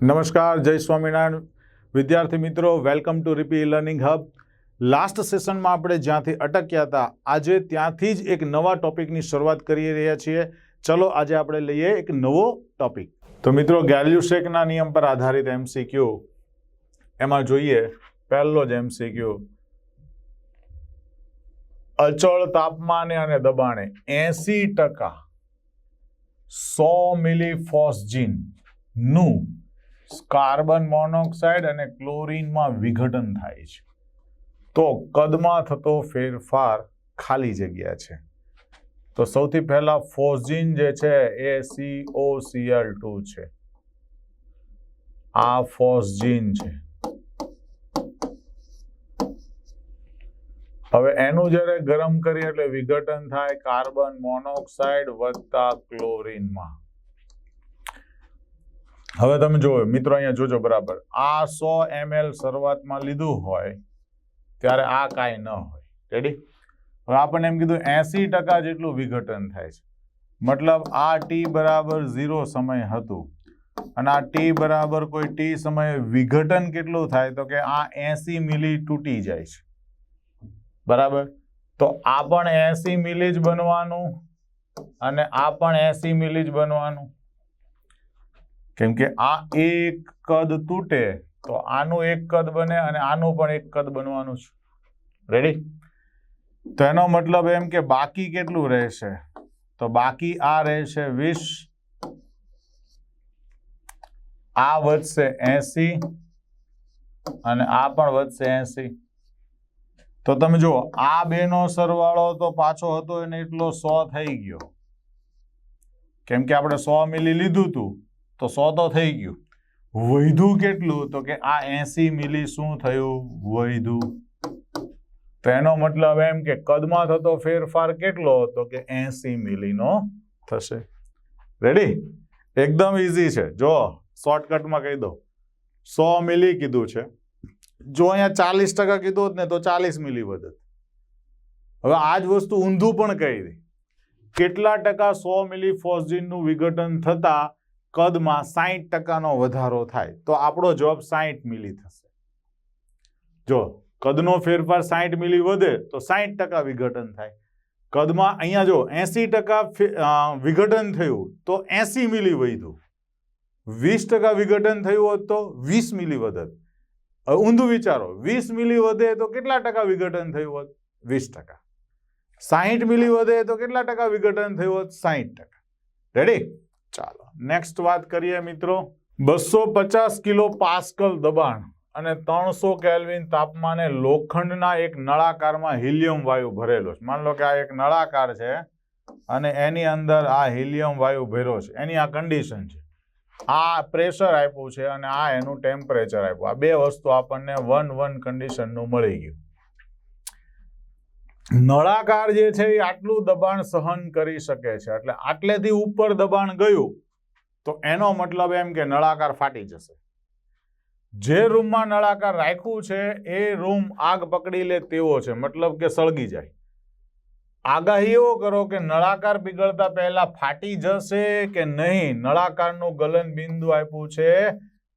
નમસ્કાર, જય સ્વામિનારાયણ. વિદ્યાર્થી મિત્રો વેલકમ ટુ રીપી લર્નિંગ હબ લાસ્ટ સેશનમાં આપણે જ્યાંથી અટક્યા હતા, આજે ત્યાંથી જ એક નવા ટોપિકની શરૂઆત કરી રહ્યા છીએ. ચલો, આજે આપણે લઈએ એક નવો ટોપિક તો મિત્રો ગેલ્યુસેકના નિયમ પર આધારિત એમસીક્યુ એમાં જોઈએ, પહેલો જ એમસીક્યુ અચળ તાપમાને અને દબાણે એસી ટકા સો મિલી ફોસ્જીનનું કાર્બન મોનોક્સાઇડ અને ક્લોરિનમાં વિઘટન થાય છે. તો કદમાં થતો ફેરફાર ખાલી જગ્યા છે. તો સૌથી પહેલા ફોઝિન જે છે એ સીઓસીએલ ટુ છે. આ ફોઝિન છે. હવે એનું જ્યારે ગરમ કરીએ એટલે વિઘટન થાય કાર્બન મોનોક્સાઇડ વત્તા ક્લોરીનમાં. હવે તમે જુઓ મિત્રો અહીંયા જોજો બરાબર. આ સો એમએલ શરૂઆતમાં લીધું હોય, ત્યારે આ કાંઈ ન હોય. રેડી હવે આપણને એમ કીધું એસી ટકા જેટલું વિઘટન થાય છે. મતલબ આ ટી બરાબર ઝીરો સમય હતું. અને આ ટી બરાબર કોઈ ટી સમયે વિઘટન કેટલું થાય, તો કે આ એસી મિલી તૂટી જાય છે. બરાબર? તો આ પણ એસી મિલી જ બનવાનું અને આ પણ એસી મિલી જ બનવાનું. કેમ કે આ એક કદ તૂટે તો આનું એક કદ બને અને આનું પણ એક કદ બનવાનું છે. રેડી તો એનો મતલબ એમ કે બાકી કેટલું રહેશે? તો બાકી આ રહેશે વીસ. આ વધશે એસી અને આ પણ વધશે એસી. તો તમે જુઓ આ બેનો સરવાળો તો પાછો હતો એને એટલો સો થઈ ગયો. કેમ કે આપણે સો મિલી લીધું હતું તો સો તો થઈ ગયું. વધ્યું કેટલું? તો કે આ એસી મિલી શું થયું? વૈધુ તો એનો મતલબ એમ કે કદમાં થતો ફેરફાર કેટલો? તો કે એસી મિલીનો થશે. રેડી એકદમ ઇઝી છે. જો શોર્ટકટમાં કહી દો સો મિલી કીધું છે. જો અહીંયા ચાલીસ ટકા કીધું હોત ને, તો ચાલીસ મિલી વધત. હવે આ જ વસ્તુ ઊંધું પણ કહી દે. કેટલા ટકા સો મિલી ફોસ્જીનનું વિઘટન થતા કદમાં સાહીઠ ટકાનો વધારો થાય, તો આપણો જવાબ સાહીઠ મિલી થશે. જો કદનો ફેરફાર સાહીઠ મિલી વધે, તો સાહીઠ ટકા વિઘટન થાય. કદમાં અહીંયા જો એસી ટકા વિઘટન થયું, તો એસી મિલી વધ્યું. વીસ ટકા વિઘટન થયું હોત તો વીસ મિલી વધત. હવે ઊંધું વિચારો, વીસ મિલી વધે તો કેટલા ટકા વિઘટન થયું હોત? વીસ ટકા. સાહીઠ મિલી વધે તો કેટલા ટકા વિઘટન થયું હોત? સાહીઠ ટકા. રેડી ચાલો નેક્સ્ટ વાત કરીએ મિત્રો. બસો પચાસ કિલો પાસ્કલ દબાણ અને ત્રણસો કેલ્વિન તાપમાને લોખંડના એક નળાકારમાં હિલિયમ વાયુ ભરેલો છે. માન લો કે આ એક નળાકાર છે અને એની અંદર આ હિલિયમ વાયુ ભર્યો છે. એની આ કન્ડિશન છે. આ પ્રેશર આપ્યું છે અને આ એનું ટેમ્પરેચર આપ્યું. આ બે વસ્તુ આપણને વન વન કન્ડિશનનું મળી ગયું. નળાકાર જે છે એ આટલું દબાણ સહન કરી શકે છે. એટલે આટલેથી ઉપર દબાણ ગયું, તો એનો મતલબ એમ કે નળાકાર ફાટી જશે. જે રૂમમાં નળાકાર રાખ્યું છે, એ રૂમ આગ પકડી લે તેવો છે. મતલબ કે સળગી જાય. આગાહી એવો કરો કે નળાકાર પીગળતા પહેલા ફાટી જશે કે નહીં? નળાકારનું ગલન બિંદુ આપ્યું છે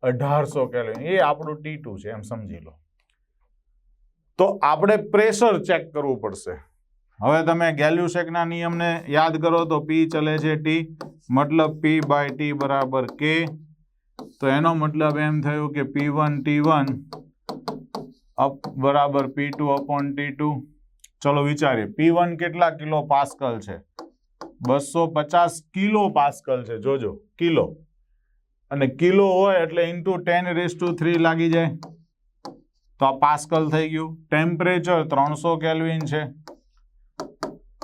અઢારસો કેલ્વિન. એ આપણું ટી છે, એમ સમજી લો. તો આપણે પ્રેશર ચેક કરવું પડશે. હવે તમે ગેલ્યુસેકના નિયમને યાદ કરો તો પી ચલે છે ટી મતલબ પી બાય ટી બરાબર કે તો એનો મતલબ એમ થયું કે P one T one up બરાબર P two upon T two ચલો વિચારીએ પી વન કેટલા કિલો પાસ્કલ છે? બસો પચાસ કિલો પાસ્કલ છે, જોજો, કિલો. અને કિલો હોય એટલે into ten raise to three લાગી જાય. તો આ પાસ્કલ થઈ ગયું. ટેમ્પરેચર ત્રણસો કેલ્વિન છે.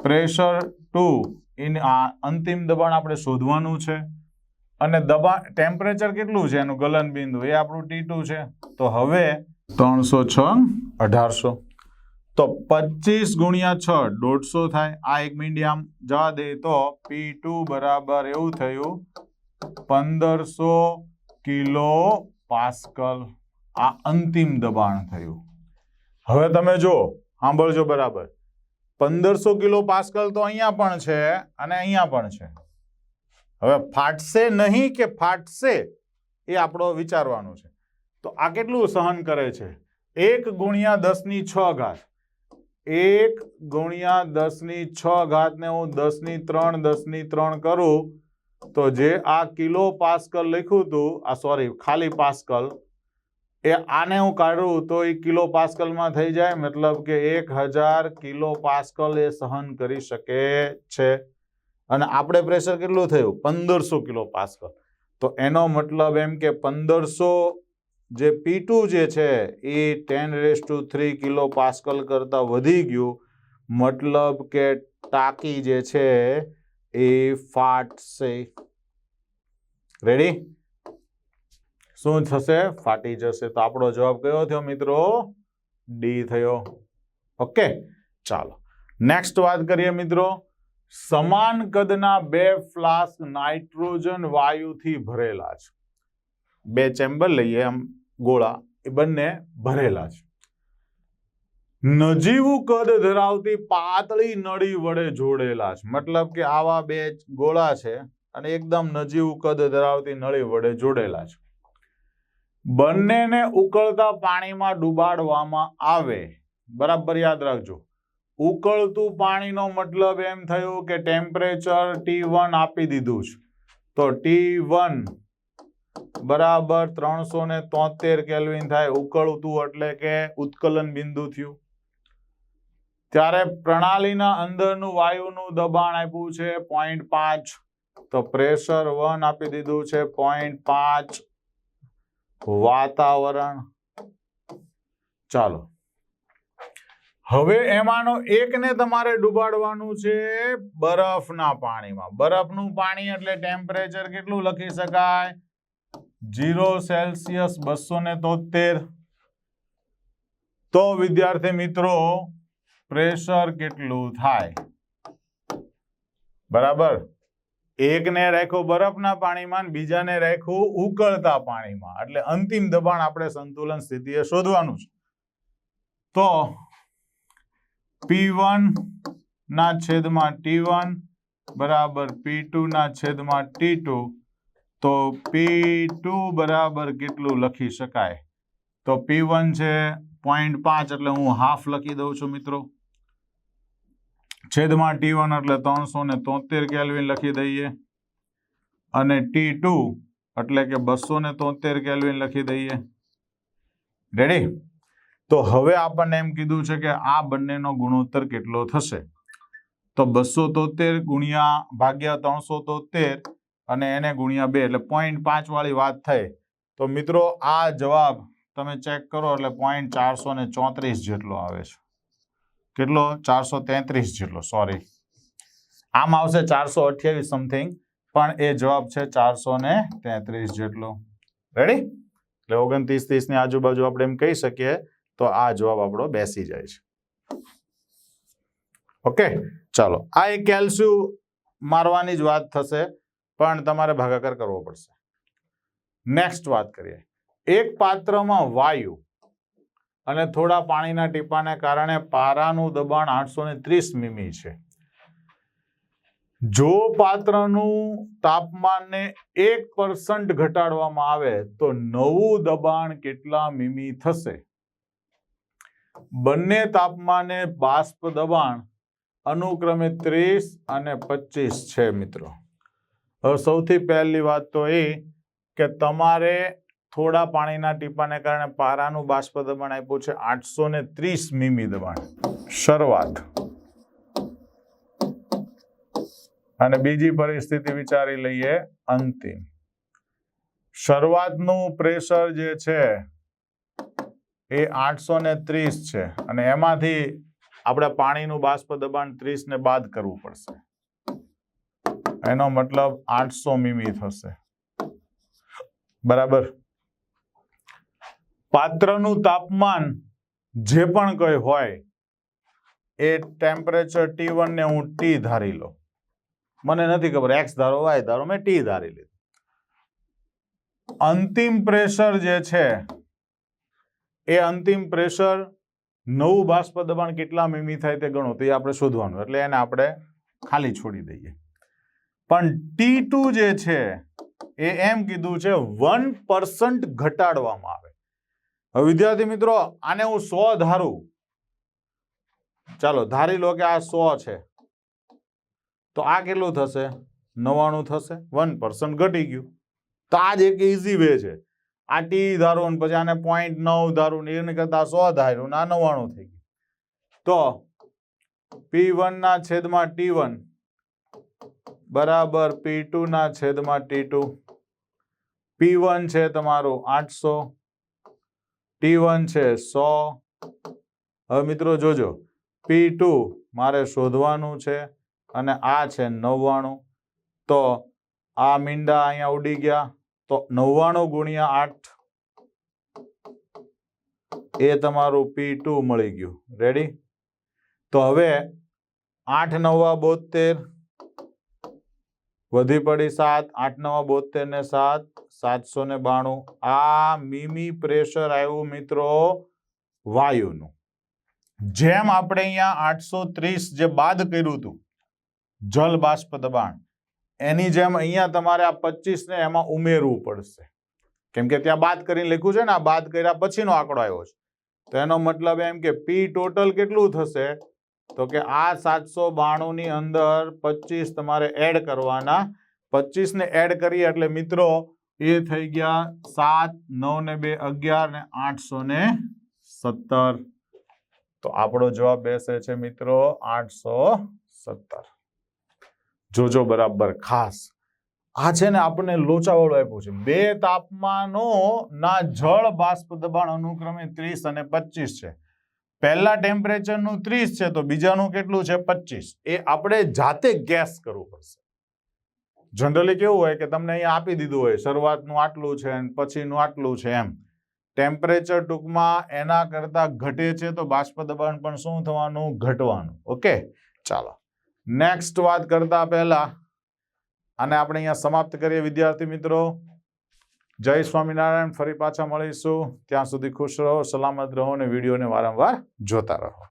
પ્રેશર ટુ ઇન આ અંતિમ દબાણ આપણે શોધવાનું છે. અને દબાણ ટેમ્પરેચર કેટલું છે એનું ગલન બિંદુ એ આપણું ટી છે. તો હવે ત્રણસો છ, અઢારસો. તો પચીસ ગુણ્યા છ, દોઢસો થાય. આ એક આમ જવા દે તો પી બરાબર એવું થયું. પંદરસો કિલો પાસ્કલ. આ અંતિમ દબાણ થયું. હવે તમે જો સાંભળજો બરાબર. પંદરસો કિલો પાસ્કલ તો અહીંયા પણ છે અને અહીંયા પણ છે. હવે ફાટશે નહીં કે ફાટશે એ આપણો વિચારવાનું છે. તો આ કેટલું સહન કરે છે? એક ગુણ્યા દસની છ ઘાત. એક ગુણ્યા દસની છ ઘાતને હું દસની ત્રણ દસની ત્રણ કરું તો જે આ કિલો પાસ્કલ લખ્યું હતું, આ સોરી ખાલી પાસ્કલ એ આને હું કાઢું તો એ કિલો પાસ્કલમાં થઈ જાય, મતલબ કે એક હજાર કિલો પાસ્કલ એ સહન કરી શકે છે. અને આપણે પ્રેશર કેટલું થયું? પંદરસો કિલો પાસ્કલ. તો એનો મતલબ એમ કે પંદરસો જે પી જે છે, એ ten raise to three kilo pascal કરતાં વધી ગયું. મતલબ કે ટાંકી જે છે, એ ફાટશે. રેડી શું થશે? ફાટી જશે. તો આપણો જવાબ કયો થયો મિત્રો? ડી થયો. ઓકે, ચાલો. નેક્સ્ટ વાત કરીએ મિત્રો. સમાન કદના બે ફ્લાસ્ક નાઇટ્રોજન વાયુથી ભરેલા છે. બે ચેમ્બર લઈએ આમ ગોળા. એ બંને ભરેલા છે. નજીવું કદ ધરાવતી પાતળી નળી વડે જોડેલા છે. મતલબ કે આવા બે ગોળા છે અને એકદમ નજીવું કદ ધરાવતી નળી વડે જોડેલા છે. બંનેને ઉકળતા પાણીમાં ડુબાડવામાં આવે. બરાબર યાદ રાખજો. ઉકળતું પાણીનો મતલબ એમ થયું કે ટેમ્પરેચર ટી વન આપી દીધું છે. તો ટી વન બરાબર ત્રણસો ને તોતેર કેલ્વિન થાય. ઉકળતું એટલે કે ઉત્કલન બિંદુ થયું. ત્યારે પ્રણાલીના અંદરનું વાયુનું દબાણ આપ્યું છે પોઈન્ટ પાંચ તો પ્રેશર વન આપી દીધું છે પોઈન્ટ પાંચ વાતાવરણ. ચાલો. હવે એમાંનો એકને તમારે ડૂબાડવાનું છે બરફના પાણીમાં. બરફનું પાણી એટલે ટેમ્પરેચર કેટલું લખી શકાય? જીરો સેલ્સિયસ બસો ને તોતેર તો વિદ્યાર્થી મિત્રો પ્રેશર કેટલું થાય? બરાબર? એકને રાખ્યો બરફના પાણીમાં બીજાને રાખ્યું ઉકળતા પાણીમાં. એટલે અંતિમ દબાણ આપણે સંતુલન સ્થિતિએ શોધવાનું છે. તો પી વન ના છેદમાં ટી વન બરાબર પી ટુ ના છેદમાં ટી તો પી બરાબર કેટલું લખી શકાય? તો પી વન છે પોઈન્ટ પાંચ એટલે હું હાફ લખી દઉં છું મિત્રો. છેદમાં ટી વન એટલે ત્રણસો ને તોતેર કેલ્વિન લખી દઈએ. અને ટી ટુ એટલે કે બસો ને તોતેર કેલ્વિન લખી દઈએ. રેડી તો હવે આપણને એમ કીધું છે કે આ બંનેનો ગુણોત્તર કેટલો થશે? તો બસો તોતેર ગુણ્યા ભાગ્યા ત્રણસો તોતેર અને એને ગુણ્યા બે એટલે પોઈન્ટ પાંચ વાળી વાત થઈ. તો મિત્રો, આ જવાબ તમે ચેક કરો એટલે પોઈન્ટ ચારસો ને ચોત્રીસ જેટલો આવે છે. કેટલો? ચારસો તેત્રીસ જેટલો સોરી આમ આવશે ચારસો અઠ્યાવીસ સમથિંગ પણ એ જવાબ છે ચારસો ને તેત્રીસ જેટલો. રેડી એટલે ઓગણત્રીસ ત્રીસની આજુબાજુ આપણે એમ કહી શકીએ, તો આ જવાબ આપણો બેસી જાય છે. ઓકે ચાલો. આ એક કેલ્સ્યુ મારવાની જ વાત થશે, પણ તમારે ભાગાકાર કરવો પડશે. નેક્સ્ટ વાત કરીએ. એક પાત્રમાં વાયુ અને થોડા પાણીના ટીપાને કારણે પારાનું દબાણ આઠસો ને ત્રીસ મીમી છે. જો પાત્રનું તાપમાનને એક પર્સન્ટ ઘટાડવામાં આવે, તો નવું દબાણ કેટલા મીમી થશે? બંને તાપમાને બાષ્પ દબાણ અનુક્રમે ત્રીસ અને પચીસ છે મિત્રો. હવે સૌથી પહેલી વાત તો એ કે તમારે થોડા પાણીના ટીપાને કારણે પારાનું બાષ્પ દબાણ આપ્યું છે. આઠસો ને ત્રીસ મીમી દબાણ. શરૂઆત. અને બીજી પરિસ્થિતિ વિચારી લઈએ અંતિમ. શરૂઆતનું પ્રેશર જે છે, એ આઠસો ને ત્રીસ છે. અને એમાંથી આપણે પાણીનું બાષ્પ દબાણ ત્રીસ ને બાદ કરવું પડશે. એનો મતલબ આઠસો મીમી થશે. બરાબર? પાત્રનું તાપમાન જે પણ કઈ હોય, એ ટેમ્પરેચર ટી વન ને હું ટી ધારી લો મને નથી ખબર એક્સ ધારો વાય ધારો, મેં ટી ધારી લીધું. અંતિમ પ્રેશર જે છે, એ અંતિમ પ્રેશર નવું બાષ્પ દબાણ કેટલા મીમી થાય તે ગણો, તો એ આપણે શોધવાનું, એટલે એને આપણે ખાલી છોડી દઈએ. પણ ટી જે છે, એ એમ કીધું છે વન ઘટાડવામાં આવે. હવે વિદ્યાર્થી મિત્રો, આને હું સો ધારું. ચાલો ધારી લો કે આ સો છે. તો આ કેટલું થશે? નવાણું થશે. વન પર્સન્ટ ઘટી ગયું. તો આ જ એક ઇઝી વે છે. આ ટી ધારું ને પછી આને પોઈન્ટ નવ ધારું ને એને કરતા સો ધાર્યું આ નવાણું થઈ ગયું. તો પી વનના છેદમાં ટી વન બરાબર પી ટુ ના છેદમાં ટી ટુ પી વન છે તમારું આઠસો. ટી વન છે, સો. હવે મિત્રો જોજો પી ટુ મારે શોધવાનું છે અને આ છે નવ્વાણું. તો આ મીંડા અહીંયા ઉડી ગયા, તો નવ્વાણું ગુણ્યા આઠ એ તમારું પી ટુ મળી ગયું. રેડી તો હવે આઠ નવા બોતેર વધી પડી સાત, આઠ, નવા, બોતેર ને સાત, સાતસો ને બાણું. આ મીમી પ્રેશર આવ્યું મિત્રો વાયુનું. જેમ આપણે અહીંયા આઠસો ત્રીસ જે બાદ કર્યું હતું, જલ બાષ્પ દબાણ, એની જેમ અહીંયા તમારે આ પચીસ ને એમાં ઉમેરવું પડશે. કેમ કે ત્યાં બાદ કરીને લખ્યું છે ને, આ બાદ કર્યા પછીનો આંકડો આવ્યો છે. તો એનો મતલબ એમ કે પી ટોટલ કેટલું થશે? તો કે આ સાતસો બાણું ની અંદર પચીસ તમારે એડ કરવાના. પચીસને એડ કરીએ એટલે મિત્રો એ થઈ ગયા સાત નવ ને બે, અગિયાર ને આઠસો ને સત્તર. તો આપણો જવાબ બેસે છે મિત્રો આઠસો સત્તર જોજો બરાબર ખાસ. આ છે ને આપણને લોચાવાળું આપ્યું છે. બે તાપમાનો ના જળ બાષ્પ દબાણ અનુક્રમે ત્રીસ અને પચીસ છે. પહેલા ટેમ્પરેચરનું ત્રીસ છે તો બીજાનું કેટલું છે? પચીસ એ આપણે જાતે ગેસ કરવું પડશે. જનરલી કેવું હોય કે તમને અહીંયા આપી દીધું હોય, શરૂઆતનું આટલું છે અને પછીનું આટલું છે એમ. ટેમ્પરેચર ટૂંકમાં એના કરતા ઘટે છે તો બાષ્પ દબાણ પણ શું થવાનું? ઘટવાનું. ઓકે ચાલો. નેક્સ્ટ વાત કરતા પહેલા, આને આપણે અહીંયા સમાપ્ત કરીએ વિદ્યાર્થી મિત્રો. જય સ્વામિનારાયણ, ફરી પાછા મળીશું. ત્યાં સુધી ખુશ રહો, સલામત રહો અને વિડીયોને વારંવાર જોતા રહો.